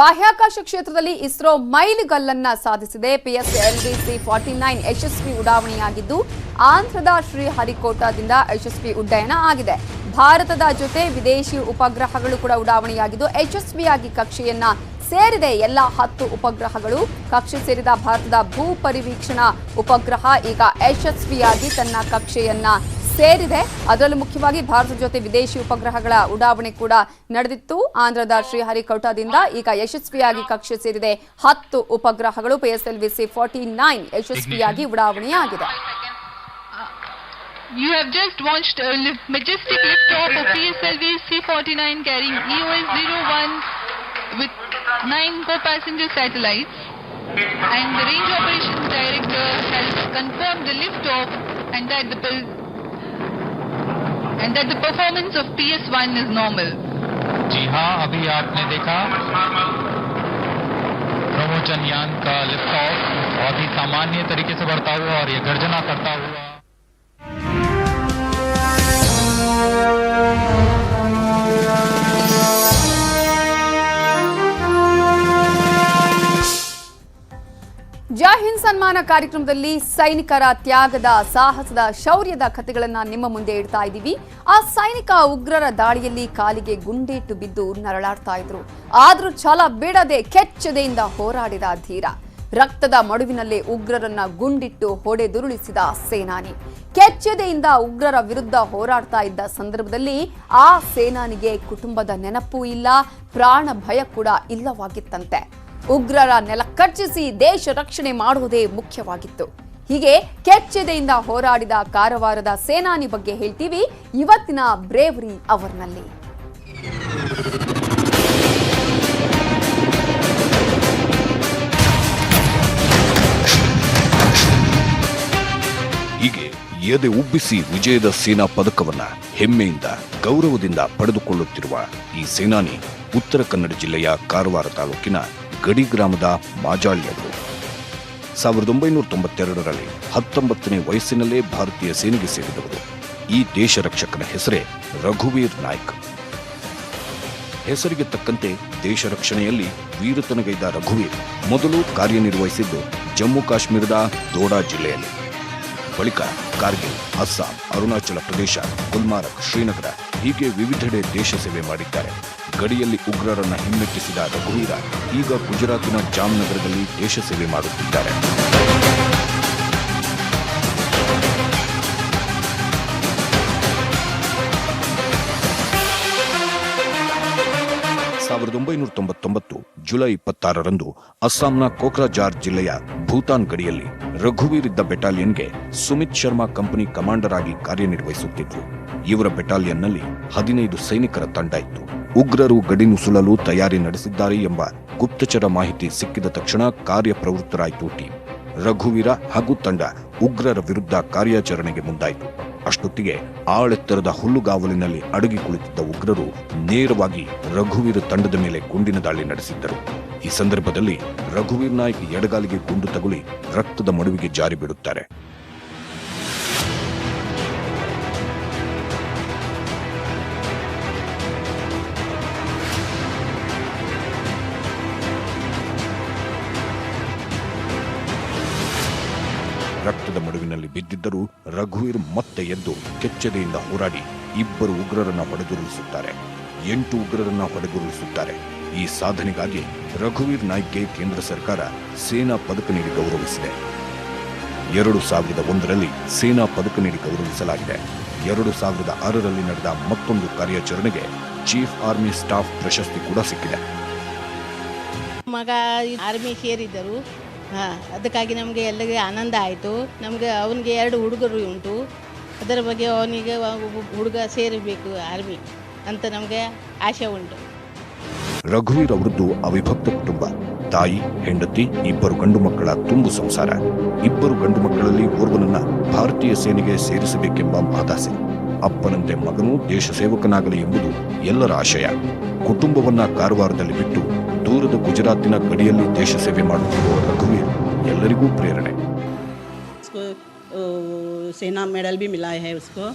ಬಾಹ್ಯಾಕಾಶ ಕ್ಷೇತ್ರದಲ್ಲಿ ಇಸ್ರೋ ಮೈಲಿಗಲ್ಲನ್ನ ಸಾಧಿಸಿದೆ. ಪಿಎಸ್ಎಲ್ವಿಸಿ ಫಾರ್ಟಿ ನೈನ್ ಯಶಸ್ವಿ ಉಡಾವಣೆಯಾಗಿದ್ದು, ಆಂಧ್ರದ ಶ್ರೀಹರಿಕೋಟಾದಿಂದ ಯಶಸ್ವಿ ಉಡ್ಡಯನ ಆಗಿದೆ. ಭಾರತದ ಜೊತೆ ವಿದೇಶಿ ಉಪಗ್ರಹಗಳು ಕೂಡ ಉಡಾವಣೆಯಾಗಿದ್ದು, ಯಶಸ್ವಿಯಾಗಿ ಕಕ್ಷೆಯನ್ನ ಸೇರಿದೆ. ಎಲ್ಲ ಹತ್ತು ಉಪಗ್ರಹಗಳು ಕಕ್ಷೆ ಸೇರಿದ ಭಾರತದ ಭೂ ಪರಿವೀಕ್ಷಣಾ ಉಪಗ್ರಹ ಈಗ ಯಶಸ್ವಿಯಾಗಿ ತನ್ನ ಕಕ್ಷೆಯನ್ನ ಸೇರಿದೆ ಅದರಲ್ಲೂ ಮುಖ್ಯವಾಗಿ ಭಾರತದ ಜೊತೆ ವಿದೇಶಿ ಉಪಗ್ರಹಗಳ ಉಡಾವಣೆ ಕೂಡ ನಡೆದಿತ್ತು ಆಂಧ್ರದ ಶ್ರೀಹರಿಕೋಟಾದಿಂದ ಈಗ ಯಶಸ್ವಿಯಾಗಿ ಕಕ್ಷೆ ಸೇರಿದೆ ಹತ್ತು ಉಪಗ್ರಹಗಳು ಪಿಎಸ್ಎಲ್ವಿಸಿ ಫಾರ್ಟಿ ನೈನ್ ಯಶಸ್ವಿಯಾಗಿ ಉಡಾವಣೆಯಾಗಿದೆ You have just watched a majestic liftoff of PSLV C-49 carrying E EOS-01 with nine co-passenger satellites. And the range operations director has confirmed the liftoff and that the and that the performance of P S one is normal जी हाँ अभी आपने देखा। प्रमोचन यान का lift of बहुत ही सामान्य तरीके से बढ़ता हुआ और यह गर्जना करता हुआ। ಜೈ ಸನ್ಮಾನ ಕಾರ್ಯಕ್ರಮದಲ್ಲಿ ಸೈನಿಕರ ತ್ಯಾಗದ ಸಾಹಸದ ಶೌರ್ಯದ ಕಥೆಗಳನ್ನು ನಿಮ್ಮ ಮುಂದೆ ಇಡ್ತಾ ಇದ್ದೀವಿ. ಆ ಸೈನಿಕ ಉಗ್ರರ ದಾಳಿಯಲ್ಲಿ ಕಾಲಿಗೆ ಗುಂಡೇಟು ಬಿದ್ದು ನರಳಾಡ್ತಾ ಇದ್ರು. ಆದ್ರೂ ಛಲ ಬಿಡದೆ ಕೆಚ್ಚದೆಯಿಂದ ಹೋರಾಡಿದ ಧೀರ. ರಕ್ತದ ಮಡುವಿನಲ್ಲೇ ಉಗ್ರರನ್ನ ಗುಂಡಿಟ್ಟು ಹೊಡೆದುರುಳಿಸಿದ ಸೇನಾನಿ. ಕೆಚ್ಚದೆಯಿಂದ ಉಗ್ರರ ವಿರುದ್ಧ ಹೋರಾಡ್ತಾ ಇದ್ದ ಸಂದರ್ಭದಲ್ಲಿ ಆ ಸೇನಾನಿಗೆ ಕುಟುಂಬದ ನೆನಪೂ ಇಲ್ಲ, ಪ್ರಾಣ ಭಯ ಕೂಡ ಇಲ್ಲವಾಗಿತ್ತಂತೆ. ಉಗ್ರರ ನೆಲ ಕಚ್ಚಿಸಿ ದೇಶ ರಕ್ಷಣೆ ಮಾಡುವುದೇ ಮುಖ್ಯವಾಗಿತ್ತು. ಹೀಗೆ ಕೆಚ್ಚೆದೆಯಿಂದ ಹೋರಾಡಿದ ಕಾರವಾರದ ಸೇನಾನಿ ಬಗ್ಗೆ ಹೇಳ್ತೀವಿ ಇವತ್ತಿನ ಬ್ರೇವರಿ ಅವರ್ನಲ್ಲಿ. ಹೀಗೆ ಎದೆ ಉಬ್ಬಿಸಿ ವಿಜಯದ ಸೇನಾ ಪದಕವನ್ನ ಹೆಮ್ಮೆಯಿಂದ, ಗೌರವದಿಂದ ಪಡೆದುಕೊಳ್ಳುತ್ತಿರುವ ಈ ಸೇನಾನಿ ಉತ್ತರ ಕನ್ನಡ ಜಿಲ್ಲೆಯ ಕಾರವಾರ ತಾಲೂಕಿನ ಗಡಿ ಗ್ರಾಮದ ಮಾಜಾಳಿಯವರು ಸಾವಿರದ ಒಂಬೈನೂರ ತೊಂಬತ್ತೆರಡರಲ್ಲಿ ಹತ್ತೊಂಬತ್ತನೇ ವಯಸ್ಸಿನಲ್ಲೇ ಭಾರತೀಯ ಸೇನೆಗೆ ಸೇರಿದವರು. ಈ ದೇಶ ರಕ್ಷಕನ ಹೆಸರೇ ರಘುವೀರ್ ನಾಯ್ಕ್. ಹೆಸರಿಗೆ ತಕ್ಕಂತೆ ದೇಶ ರಕ್ಷಣೆಯಲ್ಲಿ ವೀರತನಗೈದ ರಘುವೀರ್ ಮೊದಲು ಕಾರ್ಯನಿರ್ವಹಿಸಿದ್ದು ಜಮ್ಮು ಕಾಶ್ಮೀರದ ದೋಡಾ ಜಿಲ್ಲೆಯಲ್ಲಿ. ಬಳಿಕ ಕಾರ್ಗಿಲ್, ಅಸ್ಸಾಂ, ಅರುಣಾಚಲ ಪ್ರದೇಶ, ಗುಲ್ಮಾರ್ಗ್, ಶ್ರೀನಗರ ಹೀಗೆ ವಿವಿಧೆಡೆ ದೇಶ ಸೇವೆ ಮಾಡಿದ್ದಾರೆ. ಗಡಿಯಲ್ಲಿ ಉಗ್ರರನ್ನ ಹಿಮ್ಮೆಟ್ಟಿಸಿದ ರಘುವೀರ ಈಗ ಗುಜರಾತಿನ ಜಾಮ್ನಗರದಲ್ಲಿ ದೇಶ ಸೇವೆ ಮಾಡುತ್ತಿದ್ದಾರೆ. ಒಂಬೈನೂರ ತೊಂಬತ್ತೊಂಬತ್ತು ಜುಲೈ ಇಪ್ಪತ್ತಾರರಂದು ಅಸ್ಸಾಂನ ಕೋಕ್ರಾಜಾರ್ ಜಿಲ್ಲೆಯ ಭೂತಾನ್ ಗಡಿಯಲ್ಲಿ ರಘುವೀರ್ ಇದ್ದ ಬೆಟಾಲಿಯನ್ಗೆ ಸುಮಿತ್ ಶರ್ಮಾ ಕಂಪನಿ ಕಮಾಂಡರ್ ಆಗಿ ಕಾರ್ಯನಿರ್ವಹಿಸುತ್ತಿದ್ದರು ಇವರ ಬೆಟಾಲಿಯನ್ನಲ್ಲಿ ಹದಿನೈದು ಸೈನಿಕರ ತಂಡ ಇತ್ತು. ಉಗ್ರರು ಗಡಿ ನುಸುಳಲು ತಯಾರಿ ನಡೆಸಿದ್ದಾರೆ ಎಂಬ ಗುಪ್ತಚರ ಮಾಹಿತಿ ಸಿಕ್ಕಿದ ತಕ್ಷಣ ಕಾರ್ಯಪ್ರವೃತ್ತರಾಯಿತು ಟೀಮ್. ರಘುವೀರ ಹಾಗೂ ತಂಡ ಉಗ್ರರ ವಿರುದ್ಧ ಕಾರ್ಯಾಚರಣೆಗೆ ಮುಂದಾಯಿತು. ಅಷ್ಟೊತ್ತಿಗೆ ಆಳೆತ್ತರದ ಹುಲ್ಲುಗಾವಲಿನಲ್ಲಿ ಅಡಗಿ ಕುಳಿತಿದ್ದ ಉಗ್ರರು ನೇರವಾಗಿ ರಘುವೀರ ತಂಡದ ಮೇಲೆ ಗುಂಡಿನ ದಾಳಿ ನಡೆಸಿದ್ದರು. ಈ ಸಂದರ್ಭದಲ್ಲಿ ರಘುವೀರ್ ನಾಯ್ಕ ಎಡಗಾಲಿಗೆ ಗುಂಡು ತಗುಲಿ ರಕ್ತದ ಮಡುವಿಗೆ ಜಾರಿ ಬಿಡುತ್ತಾರೆ ಬಿದ್ದಿದ್ದರೂ ರಘುವೀರ್ ಮತ್ತೆ ಎದ್ದು ಕೆಚ್ಚದೆಯಿಂದ ಹೋರಾಡಿ ಇಬ್ಬರು ಉಗ್ರರನ್ನ ಹೊಡೆದುರುಳಿಸುತ್ತಾರೆ. ಎಂಟು ಉಗ್ರರನ್ನ ಹೊಡೆದುರುಳಿಸುತ್ತಾರೆ. ಈ ಸಾಧನೆಗಾಗಿ ರಘುವೀರ್ ನಾಯ್ಕ್ಗೆ ಕೇಂದ್ರ ಸರ್ಕಾರ ಸೇನಾ ಪದಕ ನೀಡಿ ಗೌರವಿಸಿದೆ. ಎರಡು ಸಾವಿರದ ಒಂದರಲ್ಲಿ ಸೇನಾ ಪದಕ ನೀಡಿ ಗೌರವಿಸಲಾಗಿದೆ. ಎರಡು ಸಾವಿರದ ಆರರಲ್ಲಿ ನಡೆದ ಮತ್ತೊಂದು ಕಾರ್ಯಾಚರಣೆಗೆ ಚೀಫ್ ಆರ್ಮಿ ಸ್ಟಾಫ್ ಪ್ರಶಸ್ತಿ ಕೂಡ ಸಿಕ್ಕಿದೆ. ಮಗ ಆರ್ಮಿ ಸೇರಿದ್ದರು ಹಾಂ, ಅದಕ್ಕಾಗಿ ನಮಗೆ ಎಲ್ಲರಿಗೆ ಆನಂದ ಆಯಿತು. ನಮಗೆ ಅವನಿಗೆ ಎರಡು ಹುಡುಗರು ಉಂಟು. ಅದರ ಬಗ್ಗೆ ಅವನಿಗೆ ಹುಡುಗ ಸೇರಬೇಕು, ಆರ್ಮಿ ಅಂತ ನಮಗೆ ಆಶೆ ಉಂಟು. ರಘುವೀರ್ ಅವರದ್ದು ಅವಿಭಕ್ತ ಕುಟುಂಬ. ತಾಯಿ, ಹೆಂಡತಿ, ಇಬ್ಬರು ಗಂಡು ಮಕ್ಕಳ ತುಂಬು ಸಂಸಾರ. ಇಬ್ಬರು ಗಂಡು ಮಕ್ಕಳಲ್ಲಿ ಓರ್ವನನ್ನ ಭಾರತೀಯ ಸೇನೆಗೆ ಸೇರಿಸಬೇಕೆಂಬ ಮಾತಾಸೆ ಅಪ್ಪನಂತೆ ಮಗನು ದೇಶ ಸೇವಕನಾಗಲಿ ಎಂಬುದು ಎಲ್ಲರ ಆಶಯ. ಕುಟುಂಬವನ್ನ ಕಾರವಾರದಲ್ಲಿ ಬಿಟ್ಟು ದೂರದ ಗುಜರಾತಿನ ಗಡಿಯಲ್ಲಿ ದೇಶ ಸೇವೆ ಮಾಡುತ್ತಿರುವ ರಘುವೀರ್ ಎಲ್ಲರಿಗೂ ಪ್ರೇರಣೆ उसको अ, सेना मेडल भी मिला है उसको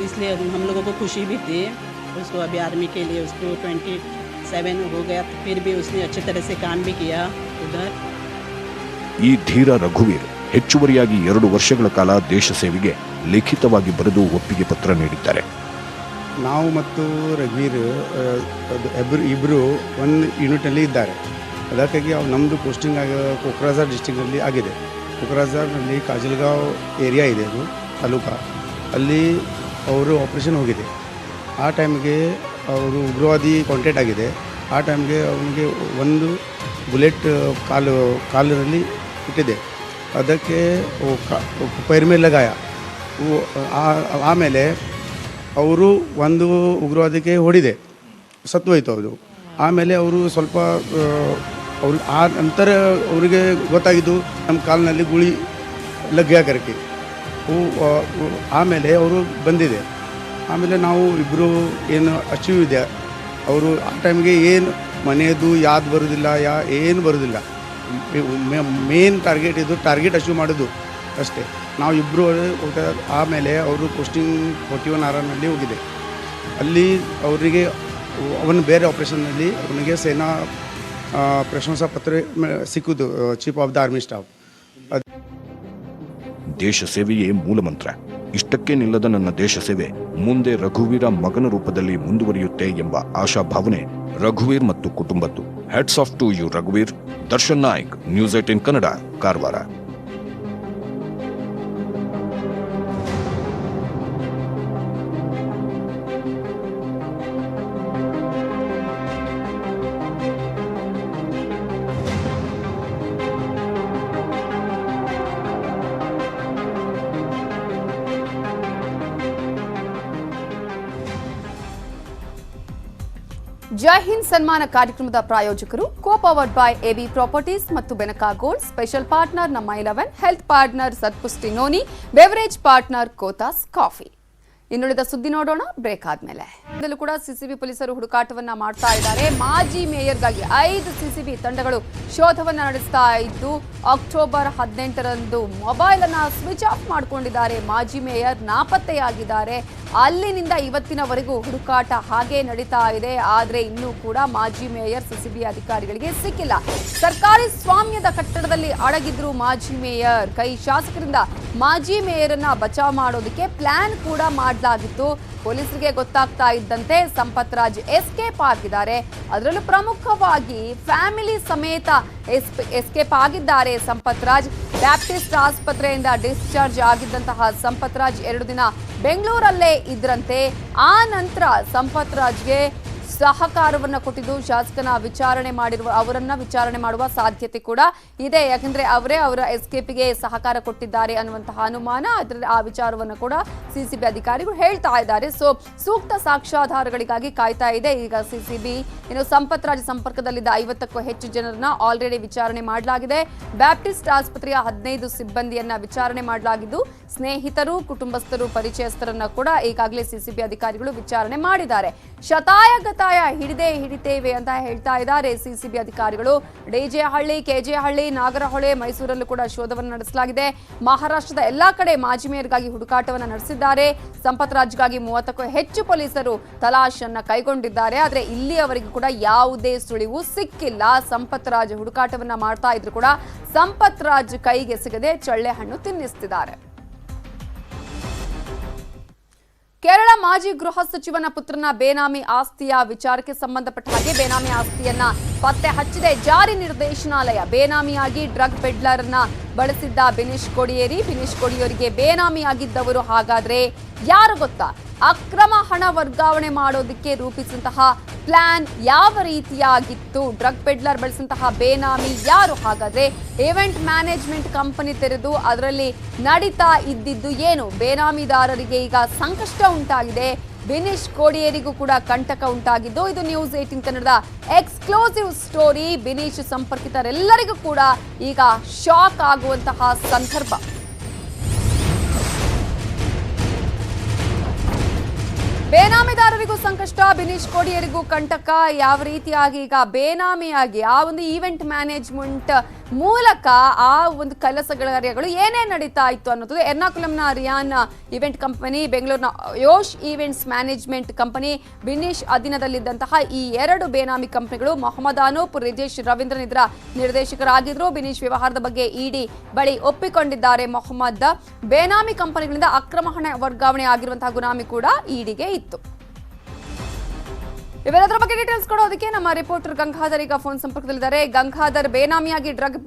इसलिए हम लोगों को खुशी भी थी उसको अभी आर्मी के लिए उसको ट्वेंटी सेवन हो गया तो फिर भी उसने अच्छे तरह से काम भी किया उधर ಈ ಧೀರ ರಘುವೀರ್ ಹೆಚ್ಚುವರಿಯಾಗಿ ಎರಡು ವರ್ಷಗಳ ಕಾಲ ದೇಶ ಸೇವೆಗೆ ಲಿಖಿತವಾಗಿ ಬರೆದು ಒಪ್ಪಿಗೆ ಪತ್ರ ನೀಡಿದ್ದಾರೆ ನಾವು ಮತ್ತು ರಘುವೀರ್ ಅದು ಇಬ್ಬರು ಇಬ್ಬರು ಒಂದು ಯೂನಿಟಲ್ಲಿ ಇದ್ದಾರೆ. ಅದಕ್ಕಾಗಿ ಅವು ನಮ್ಮದು ಪೋಸ್ಟಿಂಗ್ ಆಗ ಕೊಕ್ರಾಜಾರ್ ಡಿಸ್ಟಿಕ್ನಲ್ಲಿ ಆಗಿದೆ. ಕೊಕ್ರಾಜಾರ್ನಲ್ಲಿ ಕಾಜಲ್ಗಾಂವ್ ಏರಿಯಾ ಇದೆ ಅದು, ತಾಲೂಕ. ಅಲ್ಲಿ ಅವರು ಆಪ್ರೇಷನ್ ಹೋಗಿದೆ. ಆ ಟೈಮ್ಗೆ ಅವರು ಉಗ್ರವಾದಿ ಕಾಂಟ್ಯಾಕ್ಟ್ ಆಗಿದೆ. ಆ ಟೈಮ್ಗೆ ಅವನಿಗೆ ಒಂದು ಬುಲೆಟ್ ಕಾಲು, ಕಾಲಿನಲ್ಲಿ ಇಟ್ಟಿದೆ ಅದಕ್ಕೆ ಪೈರ್ ಮೇಲೆ ಆಮೇಲೆ ಅವರು ಒಂದು ಉಗ್ರವಾದಕ್ಕೆ ಹೊಡಿದೆ. ಸತ್ತು ಹೋಯ್ತು ಅದು ಆಮೇಲೆ ಅವರು ಸ್ವಲ್ಪ ಅವ್ರು ಆ ನಂತರ ಅವರಿಗೆ ಗೊತ್ತಾಗಿದ್ದು ನಮ್ಮ ಕಾಲಿನಲ್ಲಿ ಗುಳಿ ಲಗ್ಗಾಕರಕ್ಕೆ ಆಮೇಲೆ ಅವರು ಬಂದಿದೆ. ಆಮೇಲೆ ನಾವು ಇಬ್ಬರು ಏನು ಅಚೀವ್ ಇದೆ ಅವರು ಆ ಟೈಮ್ಗೆ ಏನು ಮನೆಯದು ಯಾವ್ದು ಬರೋದಿಲ್ಲ, ಯಾ, ಏನು ಬರೋದಿಲ್ಲ. ಮೇನ್ ಟಾರ್ಗೆಟ್ ಇದು ಟಾರ್ಗೆಟ್ ಅಚೀವ್ ಮಾಡೋದು ಅಷ್ಟೇ. ನಾವು ಇಬ್ಬರು ಆಮೇಲೆ ಅವರು ಪೋಸ್ಟಿಂಗ್ ಫೋರ್ಟಿ ಒನ್ ಆರಲ್ಲಿ ಹೋಗಿದೆ. ಅಲ್ಲಿ ಅವರಿಗೆ ಅವನು ಬೇರೆ ಆಪ್ರೇಷನ್ನಲ್ಲಿ ಅವನಿಗೆ ಸೇನಾ ಪ್ರಶಂಸಾ ಪತ್ರ ಸಿಕ್ಕುದು chief of the army staff ದೇಶ ಸೇವೆಯೇ ಮೂಲಮಂತ್ರ ಇಷ್ಟಕ್ಕೆ ನಿಲ್ಲದ ನನ್ನ ದೇಶ ಸೇವೆ ಮುಂದೆ ರಘುವೀರ ಮಗನ ರೂಪದಲ್ಲಿ ಮುಂದುವರಿಯುತ್ತೆ ಎಂಬ ಆಶಾಭಾವನೆ ರಘುವೀರ್ ಮತ್ತು ಕುಟುಂಬದ್ದು. ಹೆಡ್ಸ್ ಆಫ್ ಟು ಯು ರಘುವೀರ್. ದರ್ಶನ್ ನಾಯ್ಕ್ ನ್ಯೂಸ್ ಏಟಿನ್ ಕನ್ನಡ ಕಾರವಾರ ಹಿಂದ್ ಸನ್ಮಾನ ಕಾರ್ಯಕ್ರಮದ ಪ್ರಾಯೋಜಕರು co powered by AB properties ಮತ್ತು ಬೆನಕಾ ಗೋಲ್ಡ್ ಸ್ಪೆಷಲ್ ಪಾರ್ಟ್ನರ್ ನಮ್ಮ eleven health partner Satpushti noni beverage partner Kothas coffee ಇನ್ನುಳಿದ ಸುದ್ದಿ ನೋಡೋಣ ಬ್ರೇಕ್ ಆದ್ಮೇಲೆ. ಇದರಲ್ಲೂ ಕೂಡ ಸಿಸಿಬಿ ಪೊಲೀಸರು ಹುಡುಕಾಟವನ್ನ ಮಾಡ್ತಾ ಇದ್ದಾರೆ. ಮಾಜಿ ಮೇಯರ್ಗಾಗಿ ಐದು ಸಿಸಿಬಿ ತಂಡಗಳು ಶೋಧವನ್ನ ನಡೆಸ್ತಾ ಇದ್ದು, ಅಕ್ಟೋಬರ್ ಹದಿನೆಂಟರಂದು ಮೊಬೈಲ್ ಅನ್ನ ಸ್ವಿಚ್ ಆಫ್ ಮಾಡಿಕೊಂಡಿದ್ದಾರೆ. ಮಾಜಿ ಮೇಯರ್ ನಾಪತ್ತೆಯಾಗಿದ್ದಾರೆ. ಅಲ್ಲಿನಿಂದ ಇವತ್ತಿನವರೆಗೂ ಹುಡುಕಾಟ ಹಾಗೆ ನಡೀತಾ ಇದೆ. ಆದ್ರೆ ಇನ್ನೂ ಕೂಡ ಮಾಜಿ ಮೇಯರ್, ಸಿಸಿಬಿ ಅಧಿಕಾರಿಗಳಿಗೆ ಸಿಕ್ಕಿಲ್ಲ. ಸರ್ಕಾರಿ ಸ್ವಾಮ್ಯದ ಕಟ್ಟಡದಲ್ಲಿ ಅಡಗಿದ್ರು ಮಾಜಿ ಮೇಯರ್. ಕೈ ಶಾಸಕರಿಂದ ಮಾಜಿ ಮೇಯರ್ ಅನ್ನ ಬಚಾವ್ ಮಾಡೋದಕ್ಕೆ ಪ್ಲಾನ್ ಕೂಡ ಮಾಡಲಾಗಿತ್ತು ಪೊಲೀಸರಿಗೆ ಗೊತ್ತಾಗ್ತಾ ಇದ್ದಂತೆ ಸಂಪತ್ ರಾಜ್ ಎಸ್ಕೇಪ್ ಆಗಿದ್ದಾರೆ. ಅದರಲ್ಲೂ ಪ್ರಮುಖವಾಗಿ ಫ್ಯಾಮಿಲಿ ಸಮೇತ ಎಸ್ಕೇಪ್ ಆಗಿದ್ದಾರೆ ಸಂಪತ್ ರಾಜ್ ಬ್ಯಾಪ್ಟಿಸ್ಟ್ ಆಸ್ಪತ್ರೆಯಿಂದ ಡಿಸ್ಚಾರ್ಜ್ ಆಗಿದ್ದಂತಹ ಸಂಪತ್ ರಾಜ್ ಎರಡು ದಿನ ಬೆಂಗಳೂರಲ್ಲೇ ಇದ್ರಂತೆ. ಆ ನಂತರ ಸಂಪತ್ ರಾಜ್ಗೆ ಸಹಕಾರವನ್ನ ಕೊಟ್ಟಿದ್ದು. ಶಾಸಕನ ವಿಚಾರಣೆ ಮಾಡಿರುವ, ಅವರನ್ನ ವಿಚಾರಣೆ ಮಾಡುವ ಸಾಧ್ಯತೆ ಕೂಡ ಇದೆ. ಯಾಕಂದ್ರೆ ಅವರೇ ಅವರ ಎಸ್ಕೇಪಿಗೆ ಸಹಕಾರ ಕೊಟ್ಟಿದ್ದಾರೆ ಅನ್ನುವಂತಹ ಅನುಮಾನ. ಅದರ ಆ ವಿಚಾರವನ್ನ ಕೂಡ ಸಿಸಿಬಿ ಅಧಿಕಾರಿಗಳು ಹೇಳ್ತಾ ಇದ್ದಾರೆ. ಸೊ ಸೂಕ್ತ ಸಾಕ್ಷ್ಯಾಧಾರಗಳಿಗಾಗಿ ಕಾಯ್ತಾ ಇದೆ. ಈಗ ಸಿಸಿಬಿ, ಇನ್ನು ಸಂಪತ್ ರಾಜ್ ಸಂಪರ್ಕದಲ್ಲಿದ್ದ ಐವತ್ತಕ್ಕೂ ಹೆಚ್ಚು ಜನರನ್ನ ಆಲ್ರೆಡಿ ವಿಚಾರಣೆ ಮಾಡಲಾಗಿದೆ. ಬ್ಯಾಪ್ಟಿಸ್ಟ್ ಆಸ್ಪತ್ರೆಯ ಹದಿನೈದು ಸಿಬ್ಬಂದಿಯನ್ನ ವಿಚಾರಣೆ ಮಾಡಲಾಗಿದ್ದು, ಸ್ನೇಹಿತರು, ಕುಟುಂಬಸ್ಥರು, ಪರಿಚಯಸ್ಥರನ್ನ ಕೂಡ ಈಗಾಗಲೇ ಸಿಸಿಬಿ ಅಧಿಕಾರಿಗಳು ವಿಚಾರಣೆ ಮಾಡಿದ್ದಾರೆ. ಶತಾಯಗತಾಯ ಹಿಡಿದೇ ಹಿಡಿತೇವೆ ಅಂತ ಹೇಳ್ತಾ ಇದ್ದಾರೆ ಸಿಸಿಬಿ ಅಧಿಕಾರಿಗಳು. ಡಿಜೆಹಳ್ಳಿ, ಕೆಜೆಹಳ್ಳಿ, ನಾಗರಹೊಳೆ, ಮೈಸೂರಲ್ಲೂ ಕೂಡ ಶೋಧವನ್ನು ನಡೆಸಲಾಗಿದೆ. ಮಹಾರಾಷ್ಟ್ರದ ಎಲ್ಲಾ ಕಡೆ ಮಾಜಿ ಮೇಯರ್ಗಾಗಿ ಹುಡುಕಾಟವನ್ನು ನಡೆಸಿದ್ದಾರೆ. ಸಂಪತ್ ರಾಜ್ಗಾಗಿ ಮೂವತ್ತಕ್ಕೂ ಹೆಚ್ಚು ಪೊಲೀಸರು ತಲಾಶನ್ನ ಕೈಗೊಂಡಿದ್ದಾರೆ. ಆದರೆ ಇಲ್ಲಿಯವರೆಗೂ ಕೂಡ ಯಾವುದೇ ಸುಳಿವು ಸಿಕ್ಕಿಲ್ಲ. ಸಂಪತ್ ರಾಜ್ ಹುಡುಕಾಟವನ್ನ ಮಾಡ್ತಾ ಇದ್ರು ಕೂಡ ಸಂಪತ್ ರಾಜ್ ಕೈಗೆ ಸಿಗದೆ ಚಳ್ಳೆ ಹಣ್ಣು ತಿನ್ನಿಸ್ತಿದ್ದಾರೆ. ಕೇರಳ ಮಾಜಿ ಗೃಹ ಸಚಿವನ ಪುತ್ರನ ಬೇನಾಮಿ ಆಸ್ತಿಯ ವಿಚಾರಕ್ಕೆ ಸಂಬಂಧಪಟ್ಟ ಹಾಗೆ ಬೇನಾಮಿ ಆಸ್ತಿಯನ್ನ ಪತ್ತೆ ಹಚ್ಚಿದೆ. ಜಾರಿ ನಿರ್ದೇಶನಾಲಯ ಬೇನಾಮಿಯಾಗಿ ಡ್ರಗ್ ಪೆಡ್ಲರ್ನ ಬಳಸಿದ್ದ ಬಿನಿಶ್ ಕೊಡಿಯೇರಿ. ಬಿನಿಶ್ ಬೇನಾಮಿ ಬೇನಾಮಿಯಾಗಿದ್ದವರು ಹಾಗಾದ್ರೆ ಯಾರು ಗೊತ್ತಾ? ಅಕ್ರಮ ಹಣ ವರ್ಗಾವಣೆ ಮಾಡೋದಕ್ಕೆ ರೂಪಿಸಿದಂತಹ ಪ್ಲಾನ್ ಯಾವ ರೀತಿಯಾಗಿತ್ತು? ಡ್ರಗ್ ಪೆಡ್ಲರ್ ಬಳಸಿದಂತಹ ಬೇನಾಮಿ ಯಾರು? ಹಾಗಾದ್ರೆ ಇವೆಂಟ್ ಮ್ಯಾನೇಜ್ಮೆಂಟ್ ಕಂಪನಿ ತೆರೆದು ಅದರಲ್ಲಿ ನಡೀತಾ ಇದ್ದಿದ್ದು ಏನು? ಬೇನಾಮಿದಾರರಿಗೆ ಈಗ ಸಂಕಷ್ಟ ಉಂಟಾಗಿದೆ. ಬಿನಿಶ್ ಕೋಡಿಯೇರಿಗೂ ಕೂಡ ಕಂಟಕ ಉಂಟಾಗಿದ್ದು, ಇದು ನ್ಯೂಸ್ ಏಟಿನ್ ಕನ್ನಡದ ಎಕ್ಸ್ಕ್ಲೂಸಿವ್ ಸ್ಟೋರಿ ಬಿನೀಶ್ ಸಂಪರ್ಕಿತರೆಲ್ಲರಿಗೂ ಕೂಡ ಈಗ ಶಾಕ್ ಆಗುವಂತಹ ಸಂದರ್ಭ. ಬೇನಾಮಿದಾರರಿಗೂ ಸಂಕಷ್ಟ. ಬಿನೀಶ್ ಕೋಡಿಯರಿಗೂ ಕಂಟಕ ಯಾವ ರೀತಿಯಾಗಿ ಈಗ ಬೇನಾಮಿಯಾಗಿ, ಆ ಒಂದು ಈವೆಂಟ್ ಮ್ಯಾನೇಜ್ಮೆಂಟ್ ಮೂಲಕ ಆ ಒಂದು ಕೆಲಸ ಕಾರ್ಯಗಳು ಏನೇ ನಡೀತಾ ಇತ್ತು ಅನ್ನೋದು ಎರ್ನಾಕುಲಂನ ರಿಯಾನ್ ಇವೆಂಟ್ ಕಂಪನಿ, ಬೆಂಗಳೂರಿನ Yosh events management company, Binish ಅಧೀನದಲ್ಲಿದ್ದಂತಹ ಈ ಎರಡು ಬೇನಾಮಿ ಕಂಪನಿಗಳು ಮೊಹಮ್ಮದ್ ಅನೂಪ್, ರಿಜೇಶ್ ರವೀಂದ್ರನ್ ಇದರ ನಿರ್ದೇಶಕರಾಗಿದ್ರು. ಬಿನಿಶ್ ವ್ಯವಹಾರದ ಬಗ್ಗೆ ಇಡಿ ಬಳಿ ಒಪ್ಪಿಕೊಂಡಿದ್ದಾರೆ. ಮೊಹಮ್ಮದ್ ಬೇನಾಮಿ ಕಂಪನಿಗಳಿಂದ ಅಕ್ರಮ ಹಣ ವರ್ಗಾವಣೆ ಆಗಿರುವಂತಹ ಗುನಾಮಿ ಕೂಡ ಇಡಿಗೆ ಇತ್ತು. ಇವೆಲ್ಲದರ ಬಗ್ಗೆ ಡೀಟೇಲ್ಸ್ ಕೊಡೋದಕ್ಕೆ ನಮ್ಮ ರಿಪೋರ್ಟರ್ ಗಂಗಾಧರ್ ಈಗ ಫೋನ್ ಸಂಪರ್ಕದಲ್ಲಿದ್ದಾರೆ. ಗಂಗಾಧರ್, ಬೇನಾಮಿಯಾಗಿ ಡ್ರಗ್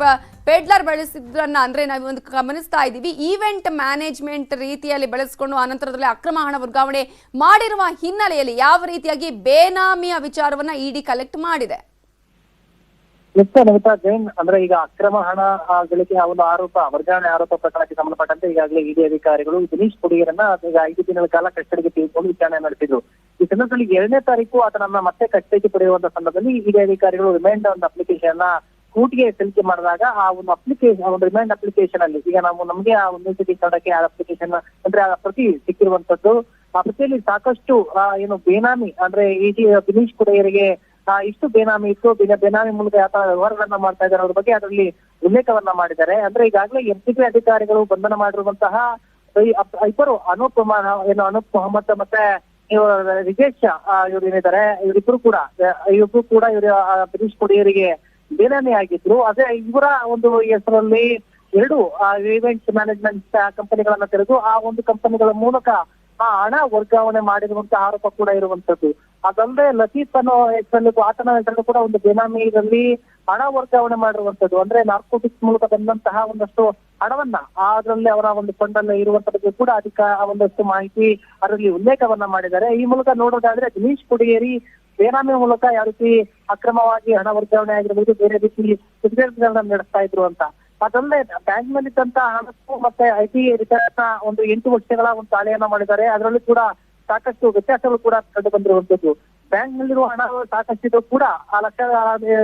ಪೆಡ್ಲರ್ ಬಳಸಿದ್ರನ್ನ ಅಂದ್ರೆ ನಾವು ಒಂದು ಗಮನಿಸ್ತಾ ಇದ್ದೀವಿ. ಈವೆಂಟ್ ಮ್ಯಾನೇಜ್ಮೆಂಟ್ ರೀತಿಯಲ್ಲಿ ಬಳಸಿಕೊಂಡು ಅನಂತರದಲ್ಲಿ ಅಕ್ರಮ ಹಣ ವರ್ಗಾವಣೆ ಮಾಡಿರುವ ಹಿನ್ನೆಲೆಯಲ್ಲಿ ಯಾವ ರೀತಿಯಾಗಿ ಬೇನಾಮಿಯ ವಿಚಾರವನ್ನ ಇಡಿ ಕಲೆಕ್ಟ್ ಮಾಡಿದೆ? ನಿತ್ಯ ನಮಿತಾ ಜೈನ್, ಅಂದ್ರೆ ಈಗ ಅಕ್ರಮ ಹಣ ಗಳಿಕೆ ಒಂದು ಆರೋಪ, ವರ್ಗಾವಣೆ ಆರೋಪ ಪ್ರಕರಣಕ್ಕೆ ಸಂಬಂಧಪಟ್ಟಂತೆ ಈಗಾಗಲೇ ಇಡಿ ಅಧಿಕಾರಿಗಳು ದಿನೇಶ್ ಕುಡಿಯರನ್ನ ಈಗ ಐದು ದಿನಗಳ ಕಾಲ ಕಸ್ಟಡಿಗೆ ತೆಗೆದುಕೊಂಡು ವಿಚಾರಣೆ ನಡೆಸಿದ್ರು. ಈ ಸಂದರ್ಭದಲ್ಲಿ ಎರಡನೇ ತಾರೀಕು ಆತನನ್ನ ಮತ್ತೆ ಕಸ್ಟಡಿಗೆ ಪಡೆಯುವಂತ ಸಂದರ್ಭದಲ್ಲಿ ಇಡಿ ಅಧಿಕಾರಿಗಳು ರಿಮೈಂಡ್ ಒಂದು ಅಪ್ಲಿಕೇಶನ್ ಅನ್ನ ಕೂಟಿಗೆ ಸಲ್ಲಿಕೆ ಮಾಡಿದಾಗ ಆ ಒಂದು ಅಪ್ಲಿಕೇಶನ್ ಒಂದು ರಿಮೈಂಡ್ ಅಪ್ಲಿಕೇಶನ್ ಅಲ್ಲಿ, ಈಗ ನಾವು ನಮಗೆ ಆ ಒಂದು ಸಿಟಿ ಕನ್ನಡಕ್ಕೆ ಆ ಅಪ್ಲಿಕೇಶನ್ ಅಂದ್ರೆ ಆ ಪ್ರತಿ ಸಿಕ್ಕಿರುವಂತದ್ದು, ಆ ಪ್ರತಿಯಲ್ಲಿ ಸಾಕಷ್ಟು ಏನು ಬೇನಾಮಿ ಅಂದ್ರೆ ಈ ದಿನೇಶ್ ಕುಡೆಯರಿಗೆ ಇಷ್ಟು ಬೇನಾಮಿ ಇತ್ತು ಬೇನಾಮಿ ಮೂಲಕ ಯಾವ ವ್ಯವಹಾರಗಳನ್ನ ಮಾಡ್ತಾ ಇದ್ದಾರೆ ಅವ್ರ ಬಗ್ಗೆ ಅದರಲ್ಲಿ ಉಲ್ಲೇಖವನ್ನ ಮಾಡಿದ್ದಾರೆ. ಅಂದ್ರೆ ಈಗಾಗಲೇ ಎನ್ಸಿಪಿ ಅಧಿಕಾರಿಗಳು ಬಂಧನ ಮಾಡಿರುವಂತಹ ಇಬ್ಬರು ಅನೂಪ್ ಏನು ಅನೂಪ್ ಮೊಹಮ್ಮದ್ ಮತ್ತೆ ರಿಜೇಶ್ ಇವರು ಏನಿದ್ದಾರೆ, ಇವರಿಬ್ರು ಕೂಡ ಇವರಿಬ್ರು ಕೂಡ ಇವರು ಬಿನೀಶ್ ಕೊಡಿಯರಿಗೆ ಬೇನಾಮಿ ಆಗಿದ್ರು. ಅದೇ ಇವರ ಒಂದು ಹೆಸರಲ್ಲಿ ಎರಡು ಈವೆಂಟ್ ಮ್ಯಾನೇಜ್ಮೆಂಟ್ ಕಂಪನಿಗಳನ್ನ ತೆರೆದು ಆ ಒಂದು ಕಂಪನಿಗಳ ಮೂಲಕ ಆ ಹಣ ವರ್ಗಾವಣೆ ಮಾಡಿರುವಂತಹ ಆರೋಪ ಕೂಡ ಇರುವಂತದ್ದು ಅದಲ್ಲದೆ ಲತೀಫ್ ಅನ್ನೋ ಹೆಸರಲ್ಲಿ, ಆತನ ಹೆಸರಲ್ಲಿ ಕೂಡ ಒಂದು ಬೇನಾಮಿಯಲ್ಲಿ ಹಣ ವರ್ಗಾವಣೆ ಮಾಡಿರುವಂತದ್ದು ಅಂದ್ರೆ ನಾರ್ಕೋಟಿಕ್ಸ್ ಮೂಲಕ ಬಂದಂತಹ ಒಂದಷ್ಟು ಹಣವನ್ನ ಅದರಲ್ಲಿ ಅವರ ಒಂದು ಫಂಡಲ್ಲಿ ಇರುವಂತ ಬಗ್ಗೆ ಕೂಡ ಅಧಿಕ ಒಂದಷ್ಟು ಮಾಹಿತಿ ಅದರಲ್ಲಿ ಉಲ್ಲೇಖವನ್ನ ಮಾಡಿದ್ದಾರೆ. ಈ ಮೂಲಕ ನೋಡೋದಾದ್ರೆ ದಿನೇಶ್ ಕುಡಿಯೇರಿ ಬೇನಾಮಿ ಮೂಲಕ ಯಾವ ರೀತಿ ಅಕ್ರಮವಾಗಿ ಹಣ ವರ್ಗಾವಣೆ ಆಗಿರಬಹುದು ಬೇರೆ ರೀತಿ ಚಟುವಟಿಕೆಗಳನ್ನ ನಡೆಸ್ತಾ ಇದ್ರು ಅಂತ. ಅದಲ್ಲದೆ ಬ್ಯಾಂಕ್ ನಲ್ಲಿದ್ದಂತ ಹಣಕ್ಕೂ ಮತ್ತೆ ಐ ಟಿ ರಿಟರ್ನ್ ಒಂದು ಎಂಟು ವರ್ಷಗಳ ಒಂದು ತಾಳೆಯನ್ನ ಮಾಡಿದ್ದಾರೆ. ಅದರಲ್ಲಿ ಕೂಡ ಸಾಕಷ್ಟು ವ್ಯತ್ಯಾಸಗಳು ಕೂಡ ಕಂಡು ಬಂದಿರುವಂತದ್ದು ಬ್ಯಾಂಕ್ ನಲ್ಲಿರುವ ಹಣ ಸಾಕಷ್ಟಿದ್ರು ಕೂಡ, ಆ ಲಕ್ಷ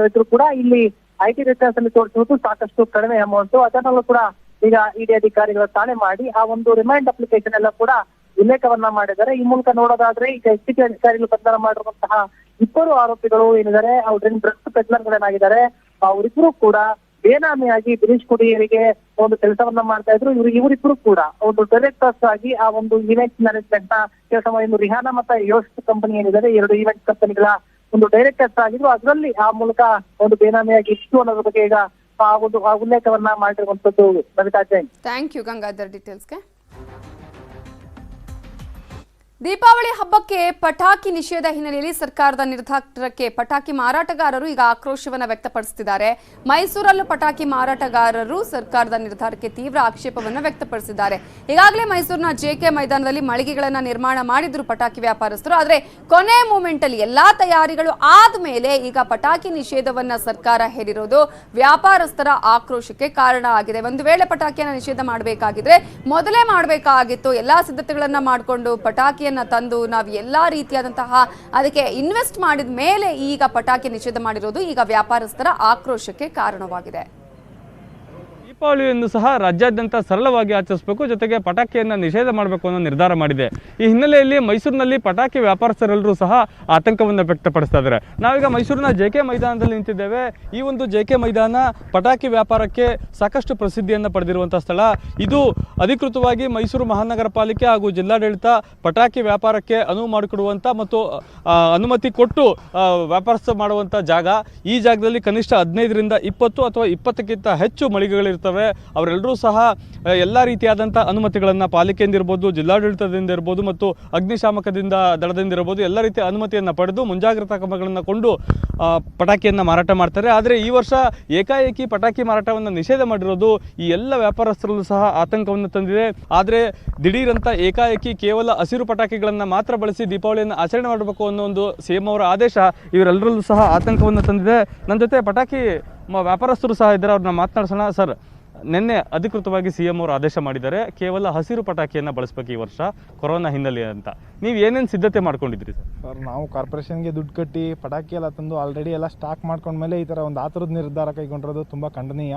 ಇದ್ರು ಕೂಡ ಇಲ್ಲಿ ಐಟಿ ವ್ಯತ್ಯಾಸದಲ್ಲಿ ತೋರಿಸುವುದು ಸಾಕಷ್ಟು ಕಡಿಮೆ ಅಮೌಂಟ್ ಅದನ್ನೆಲ್ಲ ಕೂಡ ಈಗ ಇಡಿ ಅಧಿಕಾರಿಗಳ ತಾಳೆ ಮಾಡಿ, ಆ ಒಂದು ರಿಮೈಂಡ್ ಅಪ್ಲಿಕೇಶನ್ ಎಲ್ಲ ಕೂಡ ಉಲ್ಲೇಖವನ್ನ ಮಾಡಿದ್ದಾರೆ. ಈ ಮೂಲಕ ನೋಡೋದಾದ್ರೆ, ಈಗ ಎಸ್ ಟಿ ಅಧಿಕಾರಿಗಳು ಬಂಧನ ಮಾಡಿರುವಂತಹ ಇಬ್ಬರು ಆರೋಪಿಗಳು ಏನಿದ್ದಾರೆ, ಅವ್ರ ಡ್ರಗ್ಸ್ ಪೆಡ್ಲರ್ಗಳೇನಾಗಿದ್ದಾರೆ ಅವರಿಬ್ಬರು ಕೂಡ ಬೇನಾಮಿಯಾಗಿ ದಿನೇಶ್ ಕುಡಿಯರಿಗೆ ಒಂದು ಕೆಲಸವನ್ನ ಮಾಡ್ತಾ ಇದ್ರು. ಇವರು ಇವರಿಬ್ರು ಕೂಡ ಒಂದು ಡೈರೆಕ್ಟರ್ಸ್ ಆಗಿ ಆ ಒಂದು ಇವೆಂಟ್ ಮ್ಯಾನೇಜ್ಮೆಂಟ್ನ ಕೆಲಸವನ್ನು ರಿಹಾನ ಮತ್ತೆ ಯೋಸ್ಟ್ ಕಂಪನಿ ಏನಿದ್ದಾರೆ, ಎರಡು ಇವೆಂಟ್ ಕಂಪನಿಗಳ ಒಂದು ಡೈರೆಕ್ಟರ್ಸ್ ಆಗಿದ್ರು. ಅದರಲ್ಲಿ ಆ ಮೂಲಕ ಒಂದು ಬೇನಾಮಿಯಾಗಿ ಇಷ್ಟು ಅನ್ನೋದ್ರ ಬಗ್ಗೆ ಈಗ ಆ ಒಂದು ಆ ಉಲ್ಲೇಖವನ್ನ ಮಾಡಿರುವಂತದ್ದು ನವಿತಾ ಜೈನ್ ಥ್ಯಾಂಕ್ ಯು ಗಂಗಾಧರ್ ಡೀಟೇಲ್ಸ್ಗೆ ದೀಪಾವಳಿ ಹಬ್ಬಕ್ಕೆ ಪಟಾಕಿ ನಿಷೇಧ ಹಿನ್ನೆಲೆಯಲ್ಲಿ ಸರ್ಕಾರದ ನಿರ್ಧಾರಕ್ಕೆ ಪಟಾಕಿ ಮಾರಾಟಗಾರರು ಈಗ ಆಕ್ರೋಶವನ್ನ ವ್ಯಕ್ತಪಡಿಸುತ್ತಿದ್ದಾರೆ. ಮೈಸೂರಲ್ಲೂ ಪಟಾಕಿ ಮಾರಾಟಗಾರರು ಸರ್ಕಾರದ ನಿರ್ಧಾರಕ್ಕೆ ತೀವ್ರ ಆಕ್ಷೇಪವನ್ನು ವ್ಯಕ್ತಪಡಿಸಿದ್ದಾರೆ. ಈಗಾಗಲೇ ಮೈಸೂರಿನ ಜೆಕೆ ಮೈದಾನದಲ್ಲಿ ಮಳಿಗೆಗಳನ್ನು ನಿರ್ಮಾಣ ಮಾಡಿದ್ರು ಪಟಾಕಿ ವ್ಯಾಪಾರಸ್ಥರು. ಆದರೆ ಕೊನೆ ಮೂಮೆಂಟ್ ಅಲ್ಲಿ ಎಲ್ಲಾ ತಯಾರಿಗಳು ಆದ್ಮೇಲೆ ಈಗ ಪಟಾಕಿ ನಿಷೇಧವನ್ನ ಸರ್ಕಾರ ಹೇರಿರೋದು ವ್ಯಾಪಾರಸ್ಥರ ಆಕ್ರೋಶಕ್ಕೆ ಕಾರಣ ಆಗಿದೆ. ಒಂದು ವೇಳೆ ಪಟಾಕಿಯನ್ನು ನಿಷೇಧ ಮಾಡಬೇಕಾಗಿದ್ರೆ ಮೊದಲೇ ಮಾಡಬೇಕಾಗಿತ್ತು. ಎಲ್ಲಾ ಸಿದ್ಧತೆಗಳನ್ನ ಮಾಡಿಕೊಂಡು ಪಟಾಕಿಯನ್ನ ತಂದು ನಾವು ಎಲ್ಲಾ ರೀತಿಯಾದಂತಹ ಅದಕ್ಕೆ ಇನ್ವೆಸ್ಟ್ ಮಾಡಿದ ಮೇಲೆ ಈಗ ಪಟಾಕಿ ನಿಷೇಧ ಮಾಡಿರೋದು ಈಗ ವ್ಯಾಪಾರಸ್ಥರ ಆಕ್ರೋಶಕ್ಕೆ ಕಾರಣವಾಗಿದೆ. ದೀಪಾವಳಿಯನ್ನು ಸಹ ರಾಜ್ಯಾದ್ಯಂತ ಸರಳವಾಗಿ ಆಚರಿಸಬೇಕು, ಜೊತೆಗೆ ಪಟಾಕಿಯನ್ನು ನಿಷೇಧ ಮಾಡಬೇಕು ಅನ್ನೋ ನಿರ್ಧಾರ ಮಾಡಿದೆ. ಈ ಹಿನ್ನೆಲೆಯಲ್ಲಿ ಮೈಸೂರಿನಲ್ಲಿ ಪಟಾಕಿ ವ್ಯಾಪಾರಸ್ಥರೆಲ್ಲರೂ ಸಹ ಆತಂಕವನ್ನು ವ್ಯಕ್ತಪಡಿಸ್ತಾ ಇದ್ದಾರೆ. ನಾವೀಗ ಮೈಸೂರಿನ ಜೆ ಕೆ ಮೈದಾನದಲ್ಲಿ ನಿಂತಿದ್ದೇವೆ. ಈ ಒಂದು ಜೆ ಕೆ ಮೈದಾನ ಪಟಾಕಿ ವ್ಯಾಪಾರಕ್ಕೆ ಸಾಕಷ್ಟು ಪ್ರಸಿದ್ಧಿಯನ್ನು ಪಡೆದಿರುವಂಥ ಸ್ಥಳ. ಇದು ಅಧಿಕೃತವಾಗಿ ಮೈಸೂರು ಮಹಾನಗರ ಪಾಲಿಕೆ ಹಾಗೂ ಜಿಲ್ಲಾಡಳಿತ ಪಟಾಕಿ ವ್ಯಾಪಾರಕ್ಕೆ ಅನುವು ಮಾಡಿಕೊಡುವಂಥ ಮತ್ತು ಅನುಮತಿ ಕೊಟ್ಟು ವ್ಯಾಪಾರಸ್ಥ ಮಾಡುವಂಥ ಜಾಗ. ಈ ಜಾಗದಲ್ಲಿ ಕನಿಷ್ಠ ಹದಿನೈದರಿಂದ ಇಪ್ಪತ್ತು ಅಥವಾ ಇಪ್ಪತ್ತಕ್ಕಿಂತ ಹೆಚ್ಚು ಮಳಿಗೆಗಳಿರ್ತವೆ. ಅವರೆಲ್ಲರೂ ಸಹ ಎಲ್ಲ ರೀತಿಯಾದಂಥ ಅನುಮತಿಗಳನ್ನು ಪಾಲಿಕೆಯಿಂದ ಇರ್ಬೋದು, ಜಿಲ್ಲಾಡಳಿತದಿಂದ ಇರ್ಬೋದು ಮತ್ತು ಅಗ್ನಿಶಾಮಕದಿಂದ, ದಳದಿಂದ ಇರ್ಬೋದು, ಎಲ್ಲ ರೀತಿಯ ಅನುಮತಿಯನ್ನು ಪಡೆದು ಮುಂಜಾಗ್ರತಾ ಕ್ರಮಗಳನ್ನು ಕೊಂಡು ಪಟಾಕಿಯನ್ನು ಮಾರಾಟ ಮಾಡ್ತಾರೆ. ಆದರೆ ಈ ವರ್ಷ ಏಕಾಏಕಿ ಪಟಾಕಿ ಮಾರಾಟವನ್ನು ನಿಷೇಧ ಮಾಡಿರೋದು ಈ ಎಲ್ಲ ವ್ಯಾಪಾರಸ್ಥರಲ್ಲೂ ಸಹ ಆತಂಕವನ್ನು ತಂದಿದೆ. ಆದರೆ ದಿಢೀರಂತ ಏಕಾಏಕಿ ಕೇವಲ ಹಸಿರು ಪಟಾಕಿಗಳನ್ನು ಮಾತ್ರ ಬಳಸಿ ದೀಪಾವಳಿಯನ್ನು ಆಚರಣೆ ಮಾಡಬೇಕು ಅನ್ನೋ ಒಂದು ಸಿ ಅವರ ಆದೇಶ ಇವರೆಲ್ಲರಲ್ಲೂ ಸಹ ಆತಂಕವನ್ನು ತಂದಿದೆ. ನನ್ನ ಜೊತೆ ಪಟಾಕಿ ವ್ಯಾಪಾರಸ್ಥರು ಸಹ ಇದ್ದಾರೆ. ಅವ್ರನ್ನ ಮಾತನಾಡ್ಸೋಣ. ಸರ್ ನಿನ್ನೆ ಅಧಿಕೃತವಾಗಿ ಸಿ ಎಂ ಅವರು ಆದೇಶ ಮಾಡಿದ್ದಾರೆ. ಕೇವಲ ಹಸಿರು ಪಟಾಕಿಯನ್ನು ಬಳಸಬೇಕು ಈ ವರ್ಷ ಕೊರೋನಾ ಹಿನ್ನೆಲೆ ಅಂತ. ನೀವು ಏನೇನು ಸಿದ್ಧತೆ ಮಾಡ್ಕೊಂಡಿದ್ರಿ ಸರ್? ಸರ್, ನಾವು ಕಾರ್ಪೊರೇಷನ್ಗೆ ದುಡ್ಡು ಕಟ್ಟಿ ಪಟಾಕಿ ಎಲ್ಲ ತಂದು ಆಲ್ರೆಡಿ ಎಲ್ಲ ಸ್ಟಾಕ್ ಮಾಡ್ಕೊಂಡ್ಮೇಲೆ ಈ ಥರ ಒಂದು ಆತರದ ನಿರ್ಧಾರ ಕೈಗೊಂಡಿರೋದು ತುಂಬ ಖಂಡನೀಯ.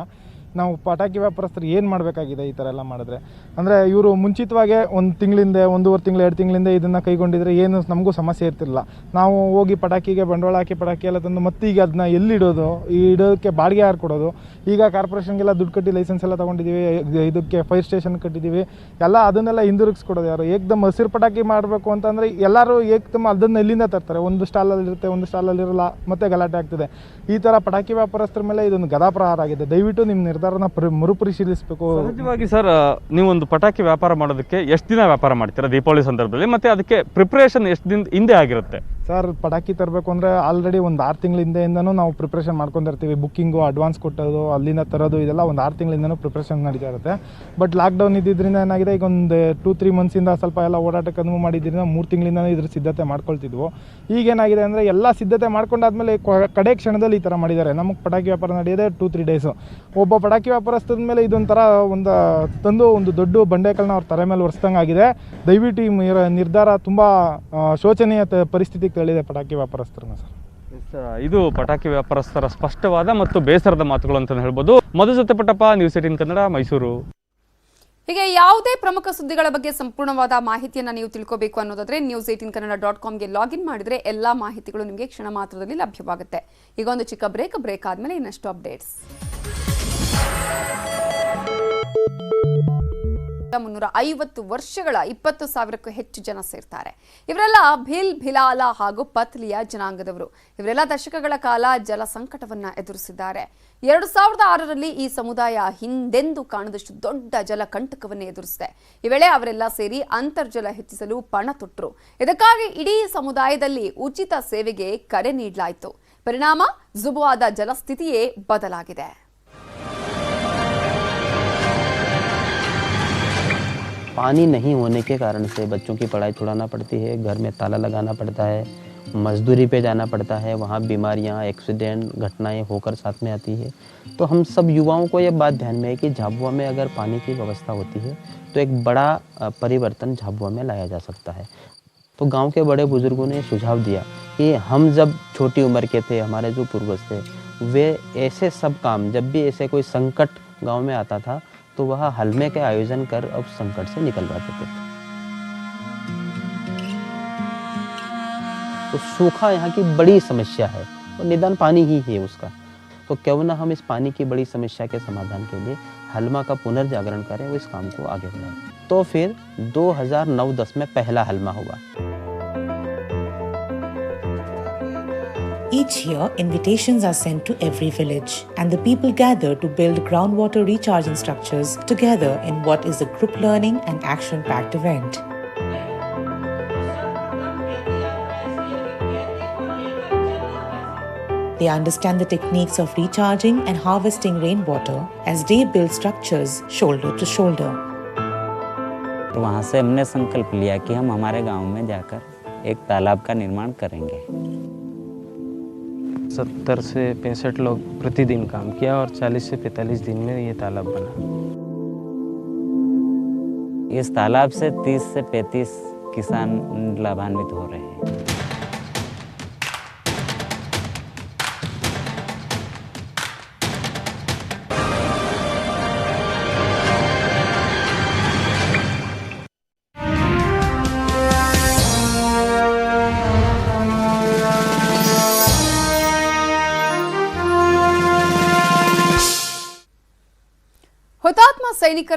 ನಾವು ಪಟಾಕಿ ವ್ಯಾಪಾರಸ್ಥರು ಏನು ಮಾಡಬೇಕಾಗಿದೆ ಈ ಥರ ಎಲ್ಲ ಮಾಡಿದ್ರೆ? ಅಂದರೆ ಇವರು ಮುಂಚಿತವಾಗೇ ಒಂದು ತಿಂಗಳಿಂದ, ಒಂದೂವರೆ ತಿಂಗಳು, ಎರಡು ತಿಂಗಳಿಂದ ಇದನ್ನು ಕೈಗೊಂಡಿದ್ರೆ ಏನು ನಮಗೂ ಸಮಸ್ಯೆ ಇರ್ತಿಲ್ಲ ನಾವು ಹೋಗಿ ಪಟಾಕಿಗೆ ಬಂಡವಾಳ ಹಾಕಿ ಪಟಾಕಿ ಎಲ್ಲ ತಂದು ಈಗ ಅದನ್ನ ಎಲ್ಲಿಡೋದು ಇಡೋಕ್ಕೆ ಬಾಡಿಗೆ ಯಾರು ಕೊಡೋದು? ಈಗ ಕಾರ್ಪೊರೇಷನ್ಗೆಲ್ಲ ದುಡ್ಡು ಕಟ್ಟಿ ಲೈಸೆನ್ಸ್ ಎಲ್ಲ ತೊಗೊಂಡಿದ್ದೀವಿ ಇದಕ್ಕೆ ಫೈರ್ ಸ್ಟೇಷನ್ ಕಟ್ಟಿದ್ದೀವಿ ಎಲ್ಲ ಅದನ್ನೆಲ್ಲ ಹಿಂದಿರುಗಿಸ್ಕೊಡೋದು ಯಾರು? ಏಕ್ದಮ್ ಹಸಿರು ಪಟಾಕಿ ಮಾಡಬೇಕು ಅಂತಂದರೆ ಎಲ್ಲರೂ ಏಕ್ದಮ್ ಅದನ್ನು ಎಲ್ಲಿಂದ ತರ್ತಾರೆ? ಒಂದು ಸ್ಟಾಲಲ್ಲಿ ಇರುತ್ತೆ, ಒಂದು ಸ್ಟಾಲಲ್ಲಿ ಇರಲ್ಲ, ಮತ್ತೆ ಗಲಾಟೆ ಆಗ್ತದೆ. ಈ ಥರ ಪಟಾಕಿ ವ್ಯಾಪಾರಸ್ಥರ ಮೇಲೆ ಇದೊಂದು ಗದಾಪ್ರಹಾರ ಆಗಿದೆ. ದಯವಿಟ್ಟು ನಿಮ್ಮ ನಿರ್ಧಾರನ ಪರಿ ಮರುಪರಿಶೀಲಿಸಬೇಕು. ಸಹಜವಾಗಿ ಸರ್ ನೀವೊಂದು ಪಟಾಕಿ ವ್ಯಾಪಾರ ಮಾಡೋದಕ್ಕೆ ಎಷ್ಟು ದಿನ ವ್ಯಾಪಾರ ಮಾಡ್ತೀರಾ ದೀಪಾವಳಿ ಸಂದರ್ಭದಲ್ಲಿ? ಮತ್ತೆ ಅದಕ್ಕೆ ಪ್ರಿಪ್ರೇಷನ್ ಎಷ್ಟು ದಿನ ಹಿಂದೆ ಆಗಿರುತ್ತೆ? ಸರ್ ಪಟಾಕಿ ತರಬೇಕು ಅಂದರೆ ಆಲ್ರೆಡಿ ಒಂದು ಆರು ತಿಂಗಳ ಹಿಂದೆಯಿಂದನೂ ನಾವು ಪ್ರಿಪ್ರೇಷನ್ ಮಾಡ್ಕೊಂಡಿರ್ತೀವಿ ಬುಕ್ಕಿಂಗು ಅಡ್ವಾನ್ಸ್ ಕೊಟ್ಟೋದು ಅಲ್ಲಿಂದ ತರೋದು, ಇದೆಲ್ಲ ಒಂದು ಆರು ತಿಂಗಳಿಂದನೂ ಪ್ರಿಪ್ರೇಷನ್ ನಡೀತಾ ಇರುತ್ತೆ. ಬಟ್ ಲಾಕ್ಡೌನ್ ಇದ್ದಿದ್ದರಿಂದ ಏನಾಗಿದೆ, ಈಗ ಒಂದು ಟೂ ತ್ರೀ ಮಂತ್ಸಿಂದ ಸ್ವಲ್ಪ ಎಲ್ಲ ಓಡಾಟಕ್ಕೆ ಅನುವು ಮಾಡಿದ್ದರಿಂದ ಮೂರು ತಿಂಗಳಿಂದನೂ ಇದ್ರ ಸಿದ್ಧತೆ ಮಾಡ್ಕೊಳ್ತಿದ್ವು. ಈಗೇನಾಗಿದೆ ಅಂದರೆ ಎಲ್ಲ ಸಿದ್ಧತೆ ಮಾಡ್ಕೊಂಡಾದ್ಮೇಲೆ ಕಡೆ ಕ್ಷಣದಲ್ಲಿ ಈ ಥರ ಮಾಡಿದ್ದಾರೆ. ನಮಗೆ ಪಟಾಕಿ ವ್ಯಾಪಾರ ನಡೆಯೋದೇ ಟೂ ತ್ರೀ ಡೇಸು ಒಬ್ಬ ಪಟಾಕಿ ವ್ಯಾಪಾರಸ್ಥದ ಮೇಲೆ ಇದೊಂಥರ ಒಂದು, ತಂದು ಒಂದು ದೊಡ್ಡ ಬಂಡೆಕಲ್ನ ಅವ್ರ ತಲೆ ಮೇಲೆ ಒರೆಸ್ದಂಗೆ ಆಗಿದೆ ದಯವಿಟ್ಟು ಈ ನಿರ್ಧಾರ ತುಂಬ ಶೋಚನೀಯ ತ- ಪರಿಸ್ಥಿತಿಗೆ ತಳ್ಳಿದೆ ಪಟಾಕಿ ವ್ಯಾಪಾರಸ್ಥರನ್ನ ಸರ್. ಇದು ಪಟಾಕಿ ವ್ಯಾಪಾರಸ್ಥರ ಸ್ಪಷ್ಟವಾದ ಮತ್ತು ಬೇಸರದ ಮಾತುಗಳು ಅಂತ ಹೇಳ್ಬೋದು. Madhu Satyapattappa Pattappa news eighteen Kannada Mysuru. ಹೀಗೆ ಯಾವುದೇ ಪ್ರಮುಖ ಸುದ್ದಿಗಳ ಬಗ್ಗೆ ಸಂಪೂರ್ಣವಾದ ಮಾಹಿತಿಯನ್ನು ನೀವು ತಿಳ್ಕೋಬೇಕು ಅನ್ನೋದಾದ್ರೆ ನ್ಯೂಸ್ ಏಟಿನ್ ಕನ್ನಡ ಡಾಟ್ ಕಾಮ್ಗೆ ಲಾಗಿನ್ ಮಾಡಿದ್ರೆ ಎಲ್ಲಾ ಮಾಹಿತಿಗಳು ನಿಮಗೆ ಕ್ಷಣ ಮಾತ್ರದಲ್ಲಿ ಲಭ್ಯವಾಗುತ್ತೆ. ಈಗ ಒಂದು ಚಿಕ್ಕ ಬ್ರೇಕ್ ಬ್ರೇಕ್ ಆದಮೇಲೆ ಇನ್ನಷ್ಟು ಅಪ್ಡೇಟ್ಸ್. ಮುನ್ನೂರ ಐವತ್ತು ವರ್ಷಗಳ ಇಪ್ಪತ್ತು ಸಾವಿರಕ್ಕೂ ಹೆಚ್ಚು ಜನ ಸೇರ್ತಾರೆ. ಇವರೆಲ್ಲ ಭಿಲ್ ಭಿಲಾಲ ಹಾಗೂ ಪತ್ಲಿಯ ಜನಾಂಗದವರು. ಇವರೆಲ್ಲ ದಶಕಗಳ ಕಾಲ ಜಲ ಸಂಕಟವನ್ನ ಎದುರಿಸಿದ್ದಾರೆ. ಎರಡು ಸಾವಿರದ ಆರರಲ್ಲಿ ಈ ಸಮುದಾಯ ಹಿಂದೆಂದು ಕಾಣದಷ್ಟು ದೊಡ್ಡ ಜಲ ಕಂಟಕವನ್ನು ಎದುರಿಸಿದೆ. ಈ ವೇಳೆ ಅವರೆಲ್ಲ ಸೇರಿ ಅಂತರ್ಜಲ ಹೆಚ್ಚಿಸಲು ಪಣ ತೊಟ್ಟರು ಇದಕ್ಕಾಗಿ ಇಡೀ ಸಮುದಾಯದಲ್ಲಿ ಉಚಿತ ಸೇವೆಗೆ ಕರೆ ನೀಡಲಾಯಿತು. ಪರಿಣಾಮ ಜುಬುವಾದ ಜಲಸ್ಥಿತಿಯೇ ಬದಲಾಗಿದೆ. पानी नहीं होने के कारण से बच्चों की पढ़ाई छुड़ाना पड़ती है, घर में ताला लगाना पड़ता है, मजदूरी पे जाना पड़ता है, वहाँ बीमारियाँ, एक्सीडेंट, घटनाएँ होकर साथ में आती है। तो हम सब युवाओं को ये बात ध्यान में है कि झाबुआ में अगर पानी की व्यवस्था होती है तो एक बड़ा परिवर्तन झाबुआ में लाया जा सकता है। तो गाँव के बड़े बुज़ुर्गों ने सुझाव दिया कि हम जब छोटी उम्र के थे, हमारे जो पूर्वज थे, वे ऐसे सब काम, जब भी ऐसे कोई संकट गाँव में आता था तो वह हलमे के आयोजन कर उस संकट से निकलवाते थे। तो सूखा यहाँ की बड़ी समस्या है, और निदान पानी ही है उसका। तो क्यों ना हम इस पानी की बड़ी समस्या के समाधान के लिए हलमा का पुनर्जागरण करें और इस काम को आगे बढ़ाएँ। तो फिर 2009-10 में पहला हलमा हुआ। Each year, invitations are sent to every village, and the people gather to build groundwater recharging structures together in what is a group learning and action packed event. They understand the techniques of recharging and harvesting rainwater as they build structures shoulder to shoulder. तो वहाँ से हमने संकल्प लिया कि हम हमारे गांव में जाकर एक तालाब का निर्माण करेंगे सत्तर से पैंसठ लोग प्रतिदिन काम किया और 40 से 45 दिन में ये तालाब बना। इस तालाब से 30 से 35 किसान लाभान्वित हो रहे हैं।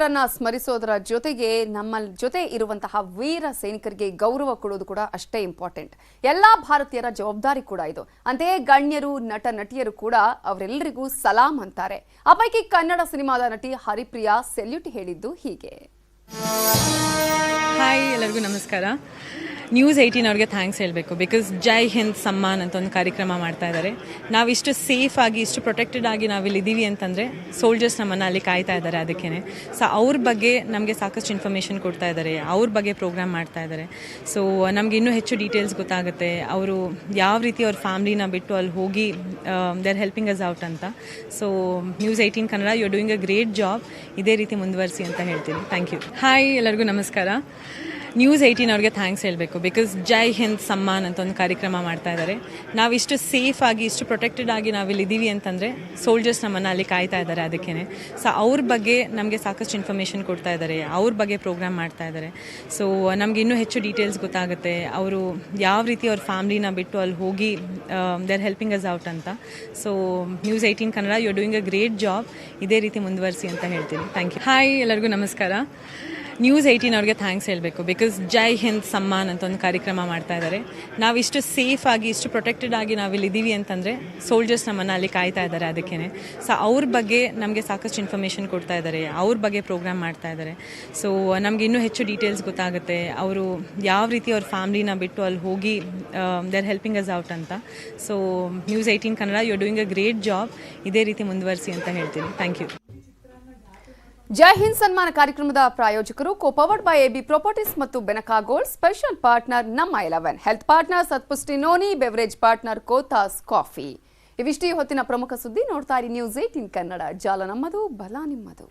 ಸೈನಿಕರನ್ನ ಸ್ಮರಿಸೋದರ ಜೊತೆಗೆ ನಮ್ಮ ಜೊತೆ ಇರುವಂತಹ ವೀರ ಸೈನಿಕರಿಗೆ ಗೌರವ ಕೊಡೋದು ಕೂಡ ಅಷ್ಟೇ ಇಂಪಾರ್ಟೆಂಟ್ ಎಲ್ಲಾ ಭಾರತೀಯರ ಜವಾಬ್ದಾರಿ ಕೂಡ ಇದು. ಅಂತೆಯೇ ಗಣ್ಯರು, ನಟ, ನಟಿಯರು ಕೂಡ ಅವರೆಲ್ಲರಿಗೂ ಸಲಾಂ ಅಂತಾರೆ. ಆ ಪೈಕಿ ಕನ್ನಡ ಸಿನಿಮಾದ ನಟಿ ಹರಿಪ್ರಿಯಾ ಸೆಲ್ಯೂಟ್ ಹೇಳಿದ್ದು ಹೀಗೆ. ಹಾಯ್ ಎಲ್ಲರಿಗೂ ನಮಸ್ಕಾರ. ನ್ಯೂಸ್ ಏಯ್ಟೀನ್ ಅವ್ರಿಗೆ ಥ್ಯಾಂಕ್ಸ್ ಹೇಳಬೇಕು. ಬಿಕಾಸ್ ಜೈ ಹಿಂದ್ ಸಮ್ಮಾನ್ ಅಂತ ಒಂದು ಕಾರ್ಯಕ್ರಮ ಮಾಡ್ತಾ ಇದ್ದಾರೆ ನಾವು ಇಷ್ಟು ಸೇಫ್ ಆಗಿ, ಇಷ್ಟು ಪ್ರೊಟೆಕ್ಟೆಡ್ ಆಗಿ ನಾವು ಇಲ್ಲಿ ಇದ್ದೀವಿ ಅಂತಂದರೆ ಸೋಲ್ಜರ್ಸ್ ನಮ್ಮನ್ನು ಅಲ್ಲಿ ಕಾಯ್ತಾ ಇದ್ದಾರೆ ಅದಕ್ಕೇ ಸೊ ಅವ್ರ ಬಗ್ಗೆ ನಮಗೆ ಸಾಕಷ್ಟು ಇನ್ಫಾರ್ಮೇಷನ್ ಕೊಡ್ತಾ ಇದ್ದಾರೆ ಅವ್ರ ಬಗ್ಗೆ ಪ್ರೋಗ್ರಾಮ್ ಮಾಡ್ತಾ ಇದ್ದಾರೆ ಸೊ ನಮಗೆ ಇನ್ನೂ ಹೆಚ್ಚು ಡೀಟೇಲ್ಸ್ ಗೊತ್ತಾಗುತ್ತೆ. ಅವರು ಯಾವ ರೀತಿ ಅವ್ರ ಫ್ಯಾಮ್ಲಿನ ಬಿಟ್ಟು ಅಲ್ಲಿ ಹೋಗಿ they are helping us out ಅಂತ. So news eighteen Kannada you are doing a great job ಇದೇ ರೀತಿ ಮುಂದುವರಿಸಿ ಅಂತ ಹೇಳ್ತೀನಿ. ಥ್ಯಾಂಕ್ ಯು ಹಾಯ್ ಎಲ್ಲರಿಗೂ ನಮಸ್ಕಾರ. ನ್ಯೂಸ್ ಏಯ್ಟೀನ್ ಅವ್ರಿಗೆ ಥ್ಯಾಂಕ್ಸ್ ಹೇಳಬೇಕು. ಬಿಕಾಸ್ ಜೈ ಹಿಂದ್ ಸಮ್ಮಾನ್ ಅಂತ ಒಂದು ಕಾರ್ಯಕ್ರಮ ಮಾಡ್ತಾ ಇದ್ದಾರೆ ನಾವು ಇಷ್ಟು ಸೇಫ್ ಆಗಿ, ಇಷ್ಟು ಪ್ರೊಟೆಕ್ಟೆಡ್ ಆಗಿ ನಾವಿಲ್ಲಿ ಇದ್ದೀವಿ ಅಂತಂದರೆ ಸೋಲ್ಜರ್ಸ್ ನಮ್ಮನ್ನು ಅಲ್ಲಿ ಕಾಯ್ತಾ ಇದ್ದಾರೆ ಅದಕ್ಕೇ ಸೊ ಅವ್ರ ಬಗ್ಗೆ ನಮಗೆ ಸಾಕಷ್ಟು ಇನ್ಫಾರ್ಮೇಷನ್ ಕೊಡ್ತಾ ಇದ್ದಾರೆ ಅವ್ರ ಬಗ್ಗೆ ಪ್ರೋಗ್ರಾಮ್ ಮಾಡ್ತಾ ಇದ್ದಾರೆ ಸೊ ನಮಗೆ ಇನ್ನೂ ಹೆಚ್ಚು ಡೀಟೇಲ್ಸ್ ಗೊತ್ತಾಗುತ್ತೆ. ಅವರು ಯಾವ ರೀತಿ ಅವ್ರ ಫ್ಯಾಮ್ಲಿನ ಬಿಟ್ಟು ಅಲ್ಲಿ ಹೋಗಿ they are helping us out ಅಂತ. So news eighteen Kannada you doing a great job ಇದೇ ರೀತಿ ಮುಂದುವರಿಸಿ ಅಂತ ಹೇಳ್ತೀನಿ. ಥ್ಯಾಂಕ್ ಯು ಹಾಯ್ ಎಲ್ಲರಿಗೂ ನಮಸ್ಕಾರ. ನ್ಯೂಸ್ ಏಯ್ಟೀನ್ ಅವ್ರಿಗೆ ಥ್ಯಾಂಕ್ಸ್ ಹೇಳಬೇಕು. ಬಿಕಾಸ್ ಜೈ ಹಿಂದ್ ಸಮ್ಮಾನ್ ಅಂತ ಒಂದು ಕಾರ್ಯಕ್ರಮ ಮಾಡ್ತಾ ಇದ್ದಾರೆ ನಾವಿಷ್ಟು ಸೇಫ್ ಆಗಿ, ಇಷ್ಟು ಪ್ರೊಟೆಕ್ಟೆಡ್ ಆಗಿ ನಾವಿಲ್ಲಿ ಇದ್ದೀವಿ ಅಂತಂದರೆ ಸೋಲ್ಜರ್ಸ್ ನಮ್ಮನ್ನು ಅಲ್ಲಿ ಕಾಯ್ತಾ ಇದ್ದಾರೆ ಅದಕ್ಕೇ ಸೊ ಅವ್ರ ಬಗ್ಗೆ ನಮಗೆ ಸಾಕಷ್ಟು ಇನ್ಫಾರ್ಮೇಷನ್ ಕೊಡ್ತಾ ಇದ್ದಾರೆ ಅವ್ರ ಬಗ್ಗೆ ಪ್ರೋಗ್ರಾಮ್ ಮಾಡ್ತಾ ಇದ್ದಾರೆ ಸೊ ನಮಗೆ ಇನ್ನೂ ಹೆಚ್ಚು ಡೀಟೇಲ್ಸ್ ಗೊತ್ತಾಗುತ್ತೆ. ಅವರು ಯಾವ ರೀತಿ ಅವ್ರ ಫ್ಯಾಮ್ಲಿನ ಬಿಟ್ಟು ಅಲ್ಲಿ ಹೋಗಿ they are helping us out ಅಂತ. So news eighteen Kannada you doing a great job ಇದೇ ರೀತಿ ಮುಂದುವರಿಸಿ ಅಂತ ಹೇಳ್ತೀನಿ. ಥ್ಯಾಂಕ್ ಯು ಜೈ ಹಿಂದ್ ಸನ್ಮಾನ ಕಾರ್ಯಕ್ರಮದ ಪ್ರಾಯೋಜಕರು ಕೋಪವರ್ಡ್ ಬೈ ಎಬಿ ಪ್ರಾಪರ್ಟೀಸ್ ಮತ್ತು ಬೆನಕಾ ಗೋಲ್ಡ್ ಸ್ಪೆಷಲ್ ಪಾರ್ಟ್ನರ್ ನಮ್ಮ eleven health partner Satpushti noni beverage partner Kothas coffee ಇವಿಷ್ಟೇ ಹೊತ್ತಿನ ಪ್ರಮುಖ ಸುದ್ದಿ. ನೋಡ್ತಾ ಇರಿ ನ್ಯೂಸ್ ಏಟೀನ್ ಕನ್ನಡ. ಜಾಲ ನಮ್ಮದು, ಬಲ ನಿಮ್ಮದು.